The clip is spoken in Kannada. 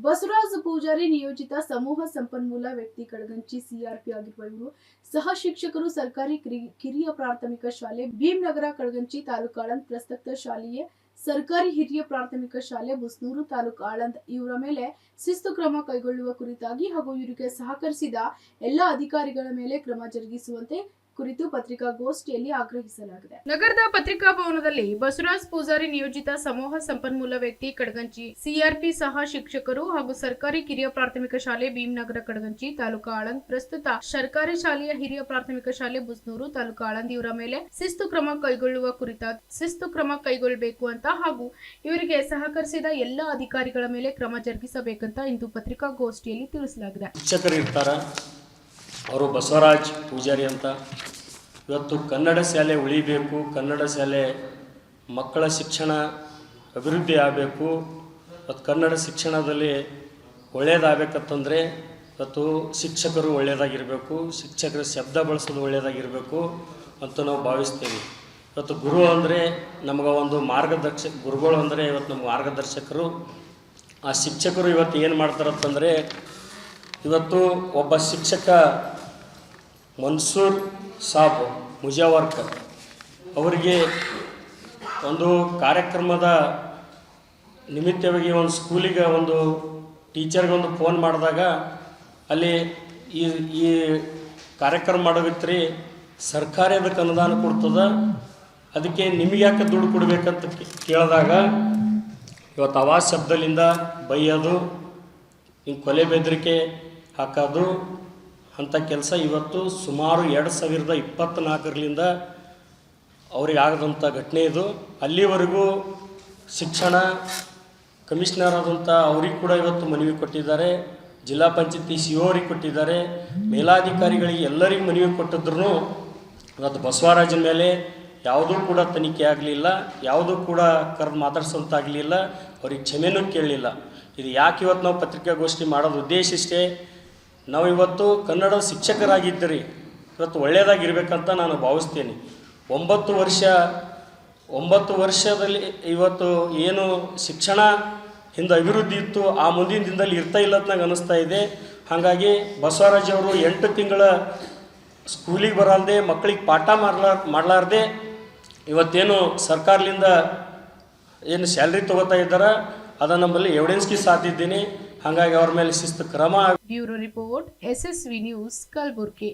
ಬಸವರಾಜ ಪೂಜಾರಿ ನಿಯೋಜಿತ ಸಮೂಹ ಸಂಪನ್ಮೂಲ ವ್ಯಕ್ತಿ ಕಡಗಂಚಿ ಸಿಆರ್ಪಿ ಆಗಿರುವ ಇವರು, ಸಹ ಶಿಕ್ಷಕರು ಸರ್ಕಾರಿ ಕಿರಿ- ಕಿರಿಯ ಪ್ರಾಥಮಿಕ ಶಾಲೆ ಭೀಮನಗರ ಕಡಗಂಚಿ ತಾಲೂಕು ಆಳಂದ್ ಪ್ರಸಕ್ತ ಶಾಲೆಯ ಸರ್ಕಾರಿ ಹಿರಿಯ ಪ್ರಾಥಮಿಕ ಶಾಲೆ ಬುಸ್ನೂರು ತಾಲೂಕು ಆಳಂದ್. ಇವರ ಮೇಲೆ ಶಿಸ್ತು ಕ್ರಮ ಕೈಗೊಳ್ಳುವ ಕುರಿತಾಗಿ ಹಾಗೂ ಇವರಿಗೆ ಸಹಕರಿಸಿದ ಎಲ್ಲ ಅಧಿಕಾರಿಗಳ ಮೇಲೆ ಕ್ರಮ ಜರುಗಿಸುವಂತೆ ಕುರಿತು ಪತ್ರಿಕಾಗೋಷ್ಠಿಯಲ್ಲಿ ಆಗ್ರಹಿಸಲಾಗಿದೆ. ನಗರದ ಪತ್ರಿಕಾ ಭವನದಲ್ಲಿ ಬಸವರಾಜ್ ಪೂಜಾರಿ ನಿಯೋಜಿತ ಸಮೂಹ ಸಂಪನ್ಮೂಲ ವ್ಯಕ್ತಿ ಕಡಗಂಚಿ ಸಿಆರ್ಪಿ ಸಹ ಶಿಕ್ಷಕರು ಹಾಗೂ ಸರ್ಕಾರಿ ಕಿರಿಯ ಪ್ರಾಥಮಿಕ ಶಾಲೆ ಭೀಮನಗರ ಕಡಗಂಚಿ ತಾಲೂಕಾ ಆಳಂದ್ ಪ್ರಸ್ತುತ ಸರ್ಕಾರಿ ಶಾಲೆಯ ಹಿರಿಯ ಪ್ರಾಥಮಿಕ ಶಾಲೆ ಬುಸ್ನೂರು ತಾಲೂಕಾ ಆಳಂದ್ ಇವರ ಮೇಲೆ ಶಿಸ್ತು ಕ್ರಮ ಕೈಗೊಳ್ಳುವ ಕುರಿತ ಶಿಸ್ತು ಕ್ರಮ ಕೈಗೊಳ್ಳಬೇಕು ಅಂತ ಹಾಗೂ ಇವರಿಗೆ ಸಹಕರಿಸಿದ ಎಲ್ಲ ಅಧಿಕಾರಿಗಳ ಮೇಲೆ ಕ್ರಮ ಜರುಗಿಸಬೇಕಂತ ಇಂದು ಪತ್ರಿಕಾಗೋಷ್ಠಿಯಲ್ಲಿ ತಿಳಿಸಲಾಗಿದೆ. ಶಿಕ್ಷಕರು ಇರ್ತಾರ. ಅವರು ಬಸವರಾಜ್ ಪೂಜಾರಿ ಅಂತ ಇವತ್ತು ಕನ್ನಡ ಶಾಲೆ ಉಳಿಬೇಕು, ಕನ್ನಡ ಶಾಲೆ ಮಕ್ಕಳ ಶಿಕ್ಷಣ ಅಭಿವೃದ್ಧಿ ಆಗಬೇಕು, ಇವತ್ತು ಕನ್ನಡ ಶಿಕ್ಷಣದಲ್ಲಿ ಒಳ್ಳೆಯದಾಗಬೇಕಂತಂದರೆ ಇವತ್ತು ಶಿಕ್ಷಕರು ಒಳ್ಳೆಯದಾಗಿರಬೇಕು ಶಿಕ್ಷಕರ ಶಬ್ದ ಬಳಸೋದು ಒಳ್ಳೆಯದಾಗಿರಬೇಕು ಅಂತ ನಾವು ಭಾವಿಸ್ತೀವಿ. ಇವತ್ತು ಗುರು ಅಂದರೆ ನಮಗೆ ಒಂದು ಮಾರ್ಗದರ್ಶ ಗುರುಗಳು ಅಂದರೆ ಇವತ್ತು ನಮ್ಮ ಮಾರ್ಗದರ್ಶಕರು. ಆ ಶಿಕ್ಷಕರು ಇವತ್ತು ಏನು ಮಾಡ್ತಾರಂತಂದರೆ ಇವತ್ತು ಒಬ್ಬ ಶಿಕ್ಷಕ ಮನ್ಸೂರ್ ಸಾಬ್ ಮುಜಾವರ್ಕರ್ ಅವರಿಗೆ ಒಂದು ಕಾರ್ಯಕ್ರಮದ ನಿಮಿತ್ತವಾಗಿ ಒಂದು ಸ್ಕೂಲಿಗೆ ಒಂದು ಟೀಚರ್ಗೆ ಒಂದು ಫೋನ್ ಮಾಡಿದಾಗ ಅಲ್ಲಿ ಈ ಈ ಕಾರ್ಯಕ್ರಮ ಮಾಡೋದಿತ್ರಿ, ಸರ್ಕಾರ ಅದಕ್ಕೆ ಅನುದಾನ ಕೊಡ್ತದೆ, ಅದಕ್ಕೆ ನಿಮಗೆ ಯಾಕೆ ದುಡ್ಡು ಕೊಡಬೇಕಂತ ಕೇಳಿದಾಗ ಇವತ್ತು ಆವಾಸ್ ಶಬ್ದಲಿಂದ ಬೈಯೋದು, ಹಿಂಗೆ ಕೊಲೆ ಬೆದರಿಕೆ ಹಾಕೋದು ಅಂಥ ಕೆಲಸ ಇವತ್ತು ಸುಮಾರು ಎರಡು ಸಾವಿರದ ಇಪ್ಪತ್ತ್ನಾಲ್ಕರಿಂದ ಅವ್ರಿಗೆ ಆಗದಂಥ ಘಟನೆ ಇದು. ಅಲ್ಲಿವರೆಗೂ ಶಿಕ್ಷಣ ಕಮಿಷನರ್ ಆದಂಥ ಅವ್ರಿಗೆ ಕೂಡ ಇವತ್ತು ಮನವಿ ಕೊಟ್ಟಿದ್ದಾರೆ. ಜಿಲ್ಲಾ ಪಂಚಾಯತಿ ಸಿ ಅವ್ರಿಗೆ ಕೊಟ್ಟಿದ್ದಾರೆ. ಮೇಲಾಧಿಕಾರಿಗಳಿಗೆ ಎಲ್ಲರಿಗೂ ಮನವಿ ಕೊಟ್ಟಿದ್ರು ಇವತ್ತು ಬಸವರಾಜನ ಮೇಲೆ ಯಾವುದೂ ಕೂಡ ತನಿಖೆ ಆಗಲಿಲ್ಲ. ಯಾವುದೂ ಕೂಡ ಕರೆದು ಮಾತಾಡ್ಸೋಂತಾಗಲಿಲ್ಲ ಅವ್ರಿಗೆ ಕ್ಷಮೆನೂ ಕೇಳಲಿಲ್ಲ. ಇದು ಯಾಕೆ ಇವತ್ತು ನಾವು ಪತ್ರಿಕಾಗೋಷ್ಠಿ ಮಾಡೋದು? ಉದ್ದೇಶ ಇಷ್ಟೇ ನಾವು ಇವತ್ತು ಕನ್ನಡ ಶಿಕ್ಷಕರಾಗಿದ್ದೀರಿ. ಇವತ್ತು ಒಳ್ಳೆಯದಾಗಿರ್ಬೇಕಂತ ನಾನು ಭಾವಿಸ್ತೀನಿ. ಒಂಬತ್ತು ವರ್ಷ, ಒಂಬತ್ತು ವರ್ಷದಲ್ಲಿ ಇವತ್ತು ಏನು ಶಿಕ್ಷಣ ಹಿಂದೆ ಅಭಿವೃದ್ಧಿ ಇತ್ತು, ಆ ಮುಂದಿನ ದಿನದಲ್ಲಿ ಇರ್ತಾ ಇಲ್ಲ ಅಂತ ನಂಗೆ ಅನ್ನಿಸ್ತಾ ಇದೆ. ಹಾಗಾಗಿ ಬಸವರಾಜ್ ಅವರು ಎಂಟು ತಿಂಗಳ ಸ್ಕೂಲಿಗೆ ಬರಲ್ದೆ, ಮಕ್ಕಳಿಗೆ ಪಾಠ ಮಾಡಲಾರ ಮಾಡಲಾರ್ದೆ ಇವತ್ತೇನು ಸರ್ಕಾರದಿಂದ ಏನು ಸ್ಯಾಲ್ರಿ ತೊಗೋತಾ ಇದ್ದಾರೆ, ಅದನ್ನು ನಮ್ಮಲ್ಲಿ ಎವಿಡೆನ್ಸ್ಗೆ ಸಾಧಿದ್ದೀನಿ ಹಾಗಾಗಿ ಅವ್ರ ಮೇಲೆ ಶಿಸ್ತು ಕ್ರಮ bureau report SSV news Kalaburagi.